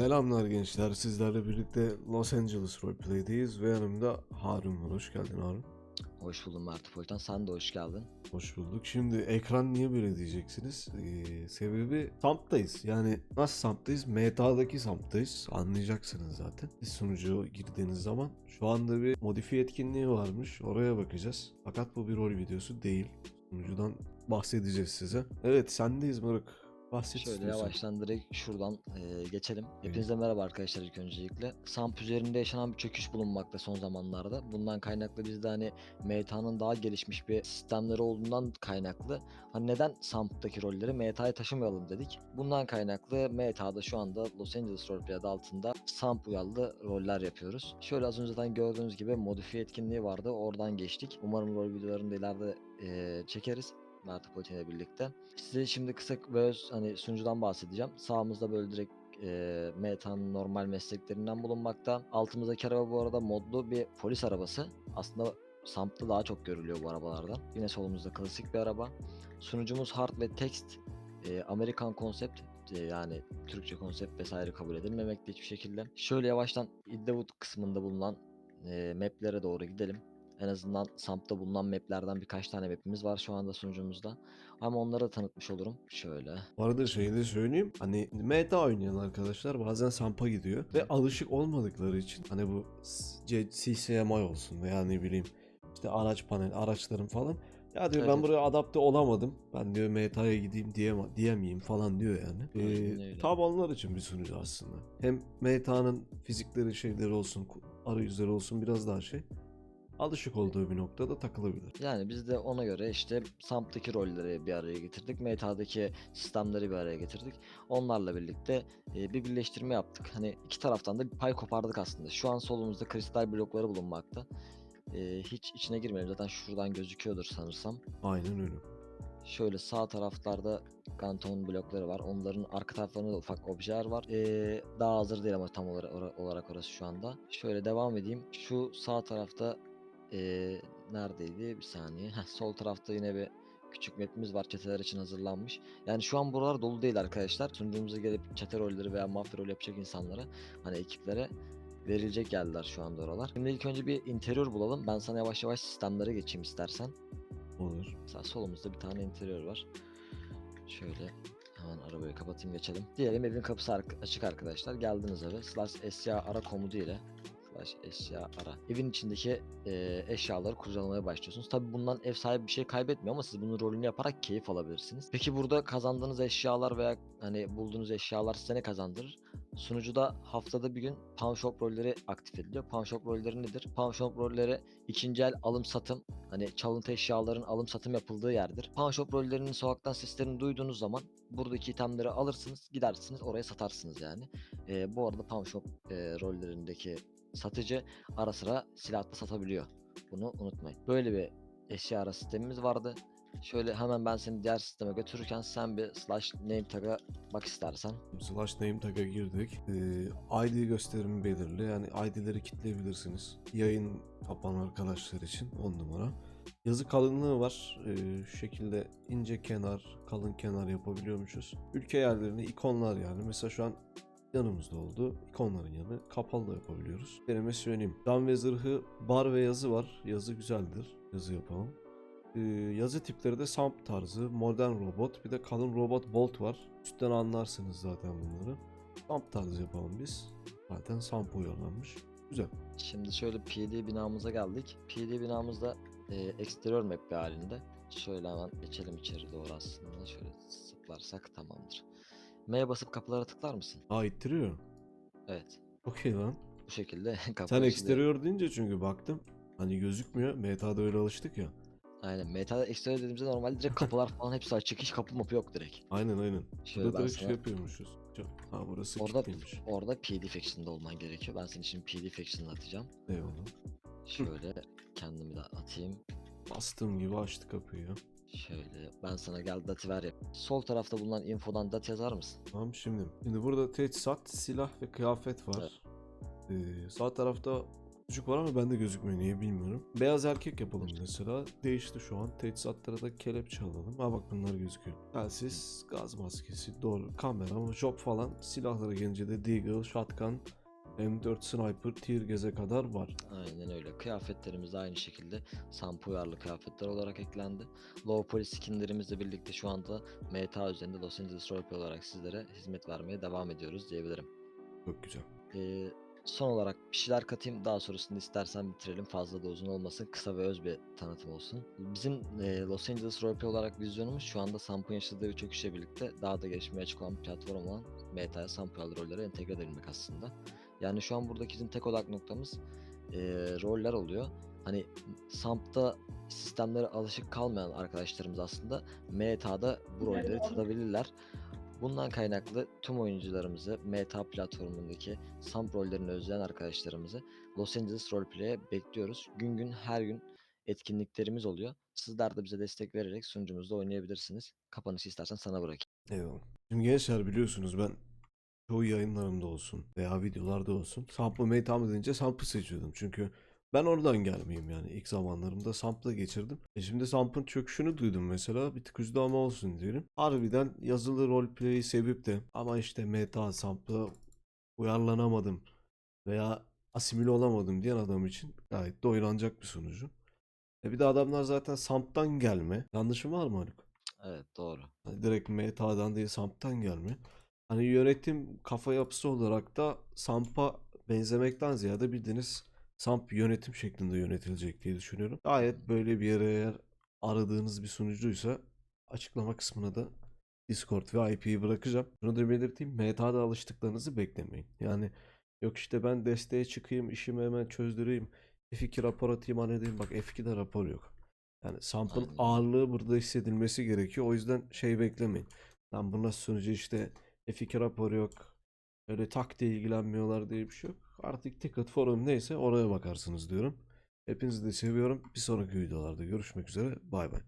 Selamlar gençler. Sizlerle birlikte Los Angeles Roleplay'deyiz ve yanımda Harun var. Hoş geldin Harun. Hoş buldum Mert Poltan. Sen de hoş geldin. Hoş bulduk. Şimdi ekran niye böyle diyeceksiniz? Ee, sebebi Samp'tayız. Yani nasıl Samp'tayız? Meta'daki Samp'tayız. Anlayacaksınız zaten. Siz sunucuya girdiğiniz zaman. Şu anda bir modifiye etkinliği varmış. Oraya bakacağız. Fakat bu bir rol videosu değil. Sunucudan bahsedeceğiz size. Evet sendeyiz Mırık. Bahset Şöyle istiyorsan. yavaştan direkt şuradan e, geçelim. Hepinize merhaba arkadaşlar ilk öncelikle. Samp üzerinde yaşanan bir çöküş bulunmakta son zamanlarda. Bundan kaynaklı biz de hani Meta'nın daha gelişmiş bir sistemleri olduğundan kaynaklı hani neden Samp'taki rolleri Meta'ya taşımayalım dedik. Bundan kaynaklı Meta'da şu anda Los Angeles Roleplay adı altında Samp uyarlı roller yapıyoruz. Şöyle az önceden gördüğünüz gibi modifiye etkinliği vardı. Oradan geçtik. Umarım rol videolarını da ileride e, çekeriz. Mert Potin ile birlikte. Size şimdi kısa ve hani sunucudan bahsedeceğim. Sağımızda böyle direkt e, Meta'nın normal mesleklerinden bulunmakta. Altımızdaki araba bu arada modlu bir polis arabası. Aslında Samp'ta daha çok görülüyor bu arabalardan. Yine solumuzda klasik bir araba. Sunucumuz hard ve text. e, Amerikan konsept yani Türkçe konsept vesaire kabul edilmemekte hiçbir şekilde. Şöyle yavaştan Idlewood kısmında bulunan e, maplere doğru gidelim. En azından Samp'ta bulunan maplerden birkaç tane mapimiz var şu anda sunucumuzda. Ama onları da tanıtmış olurum. Şöyle. Bu arada şeyi de söyleyeyim. Hani meta oynayan arkadaşlar bazen Samp'a gidiyor. Ve alışık olmadıkları için hani bu CCMI olsun veya ne bileyim işte araç panel, araçların falan. Ya diyor ben Evet. buraya adapte olamadım. Ben diyor meta'ya gideyim diyeme, diyemeyeyim falan diyor yani. Ee, tam onlar için bir sunucu aslında. Hem meta'nın fizikleri şeyleri olsun, arayüzleri olsun biraz daha şey. Alışık olduğu bir noktada takılabilir. Yani biz de ona göre işte Samp'taki rolleri bir araya getirdik. Meta'daki sistemleri bir araya getirdik. Onlarla birlikte e, bir birleştirme yaptık. Hani iki taraftan da bir pay kopardık aslında. Şu an solumuzda kristal blokları bulunmakta. E, hiç içine girmeyelim. Zaten şuradan gözüküyordur sanırsam. Aynen öyle. Şöyle sağ taraflarda Ganton blokları var. Onların arka taraflarında da ufak objeler var. Ee, daha hazır değil ama tam olarak, olarak orası şu anda. Şöyle devam edeyim. Şu sağ tarafta ee, neredeydi? Bir saniye. Heh, sol tarafta yine bir küçük mapimiz var. Çeteler için hazırlanmış. Yani şu an buralar dolu değil arkadaşlar. Sunucumuza gelip çete rolleri veya mafya rol yapacak insanlara hani ekiplere verilecek geldiler şu anda oralar. Şimdi ilk önce bir interior bulalım. Ben sana yavaş yavaş sistemlere geçeyim istersen. Olur. Mesela solumuzda bir tane interior var. Şöyle hemen arabayı kapatayım geçelim. Diyelim evin kapısı açık arkadaşlar. Geldiniz eve. Slash eşya ara komutu ile slash eşya ara. Evin içindeki e, eşyaları kurcalamaya başlıyorsunuz. Tabi bundan ev sahibi bir şey kaybetmiyor ama siz bunun rolünü yaparak keyif alabilirsiniz. Peki burada kazandığınız eşyalar veya hani bulduğunuz eşyalar size ne kazandırır? Sunucuda haftada bir gün Pawn Shop rolleri aktif ediliyor. Pawn Shop rolleri nedir? Pawn Shop rolleri ikinci el alım satım hani çalıntı eşyaların alım satım yapıldığı yerdir. Pawn Shop rollerinin sokaktan seslerini duyduğunuz zaman buradaki itemleri alırsınız, gidersiniz, oraya satarsınız yani. Ee, bu arada Pawn Shop e, rollerindeki satıcı ara sıra silah da satabiliyor. Bunu unutmayın. Böyle bir eşya ara sistemimiz vardı. Şöyle hemen ben seni diğer sisteme götürürken sen bir slash name tag'a bak istersen. Slash name tag'a girdik. Ee, ID gösterimi belirli. Yani ID'leri kitleyebilirsiniz. Yayın yapan arkadaşlar için 10 numara. Yazı kalınlığı var. Ee, şu şekilde ince kenar, kalın kenar yapabiliyormuşuz. Ülke yerlerini ikonlar yani. Mesela şu an yanımızda oldu. İkonların yanı kapalı da yapabiliyoruz. Deneme söyleyeyim. Cam ve zırhı bar ve yazı var. Yazı güzeldir. Yazı yapalım. Ee, yazı tipleri de Samp tarzı, modern robot, bir de kalın robot bolt var. Üstten anlarsınız zaten bunları. Samp tarzı yapalım biz. Zaten Samp uyarlanmış. Güzel. Şimdi şöyle PD binamıza geldik. PD binamızda e, eksterior map bir halinde. Şöyle hemen geçelim içeri doğru aslında. Şöyle zıplarsak tamamdır. M'ye basıp kapılara tıklar mısın? Aa ittiriyor. Evet. Okey lan. Bu şekilde kapı Sen eksterior deyince çünkü baktım. Hani gözükmüyor. Meta'da öyle alıştık ya. Aynen. Meta'da eksterior dediğimizde normalde direkt kapılar falan hepsi açık. Hiç kapı mapı yok direkt. Aynen aynen. Şöyle Burada direkt şey sana- yapıyormuşuz. Ha burası Orada, kilitliymiş. orada PD faction'da olman gerekiyor. Ben seni şimdi PD faction'da atacağım. Eyvallah. Şöyle kendimi de atayım. Bastığım gibi açtı kapıyı ya. Şöyle ben sana gel dati ver yap. Sol tarafta bulunan infodan dati yazar mısın? Tamam şimdi. Şimdi burada teçhizat, silah ve kıyafet var. Ee, sağ tarafta Çocuk var ama bende gözükmüyor niye bilmiyorum. Beyaz erkek yapalım mesela. Değişti şu an. Teçhizatlara da kelepçe alalım. Ha bak bunlar gözüküyor. Telsiz, gaz maskesi, doğru. Kamera, job falan. Silahlara gelince de Deagle, Shotgun, M4 Sniper, Tier Gez'e kadar var. Aynen öyle. Kıyafetlerimiz de aynı şekilde sampu uyarlı kıyafetler olarak eklendi. Low Poly skinlerimizle birlikte şu anda MTA üzerinde Los Angeles Roleplay olarak sizlere hizmet vermeye devam ediyoruz diyebilirim. Çok güzel. Ee, son olarak bir şeyler katayım. Daha sonrasında istersen bitirelim. Fazla da uzun olmasın. Kısa ve öz bir tanıtım olsun. Bizim e, Los Angeles Roleplay olarak vizyonumuz şu anda Samp'ın yaşadığı bir çöküşle birlikte daha da gelişmeye açık olan bir platform olan Meta'ya Samp uyarlı rollere entegre edebilmek aslında. Yani şu an buradaki bizim tek odak noktamız e, roller oluyor. Hani Samp'ta sistemlere alışık kalmayan arkadaşlarımız aslında Meta'da bu rolleri tadabilirler. Bundan kaynaklı tüm oyuncularımızı Meta platformundaki Samp rollerini özleyen arkadaşlarımızı Los Angeles Roleplay'e bekliyoruz. Gün gün her gün etkinliklerimiz oluyor. Sizler de bize destek vererek sunucumuzda oynayabilirsiniz. Kapanışı istersen sana bırakayım. Eyvallah. Şimdi gençler biliyorsunuz ben çoğu yayınlarımda olsun veya videolarda olsun Samp'ı Meytam edince Samp'ı seçiyordum. Çünkü ben oradan gelmeyeyim yani. ilk zamanlarımda Samp'la geçirdim. E şimdi Samp'ın çöküşünü duydum mesela. Bir tık ama olsun diyelim. Harbiden yazılı roleplay'i sevip de ama işte Meta Samp'la uyarlanamadım veya asimile olamadım diyen adam için gayet de oynanacak bir sunucu. E bir de adamlar zaten Samp'tan gelme. Yanlışım var mı Haluk? Evet doğru. Hani direkt Meta'dan değil Samp'tan gelme. Hani yönetim kafa yapısı olarak da Samp'a benzemekten ziyade bildiğiniz Samp yönetim şeklinde yönetilecek diye düşünüyorum. Gayet böyle bir yere eğer aradığınız bir sunucuysa açıklama kısmına da Discord ve IP'yi bırakacağım. Şunu da belirteyim. Meta'da alıştıklarınızı beklemeyin. Yani yok işte ben desteğe çıkayım, işimi hemen çözdüreyim. F2 rapor atayım halledeyim. Bak F2'de rapor yok. Yani Samp'ın ağırlığı burada hissedilmesi gerekiyor. O yüzden şey beklemeyin. Lan bu nasıl sunucu işte F2 raporu yok. Öyle tak ilgilenmiyorlar diye bir şey yok. Artık ticket forum neyse oraya bakarsınız diyorum. Hepinizi de seviyorum. Bir sonraki videolarda görüşmek üzere. Bay bay.